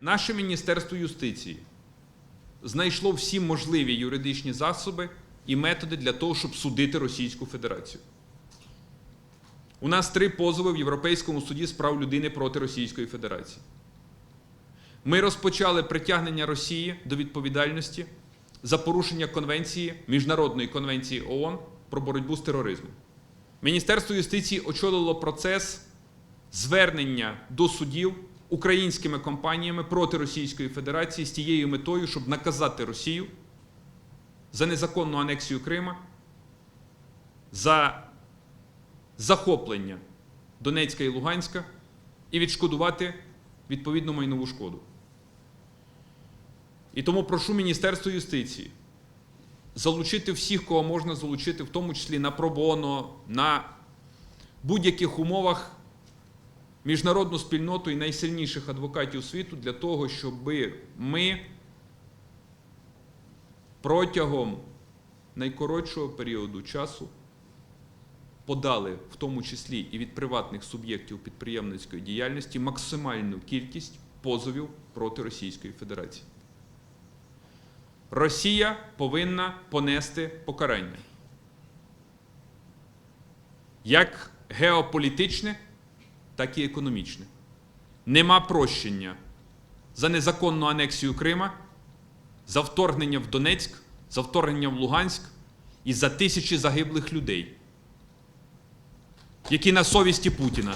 Наше Міністерство юстиції знайшло всі можливі юридичні засоби і методи для того, щоб судити Російську Федерацію. У нас три позови в Європейському суді з прав людини проти Російської Федерації. Ми розпочали притягнення Росії до відповідальності за порушення конвенції Міжнародної конвенції ООН про боротьбу з тероризмом. Міністерство юстиції очолило процес звернення до судів українськими компаніями проти Російської Федерації з тією метою, щоб наказати Росію за незаконну анексію Крима, за захоплення Донецька і Луганська і відшкодувати відповідну майнову шкоду. І тому прошу Міністерство юстиції залучити всіх, кого можна залучити, в тому числі на пробоно, на будь-яких умовах міжнародну спільноту і найсильніших адвокатів світу для того, щоб ми протягом найкоротшого періоду часу подали, в тому числі і від приватних суб'єктів підприємницької діяльності, максимальну кількість позовів проти Російської Федерації. Росія повинна понести покарання. Як геополітичне, так і економічне. Нема прощення за незаконну анексію Крима, за вторгнення в Донецьк, за вторгнення в Луганськ і за тисячі загиблих людей, які на совісті Путіна.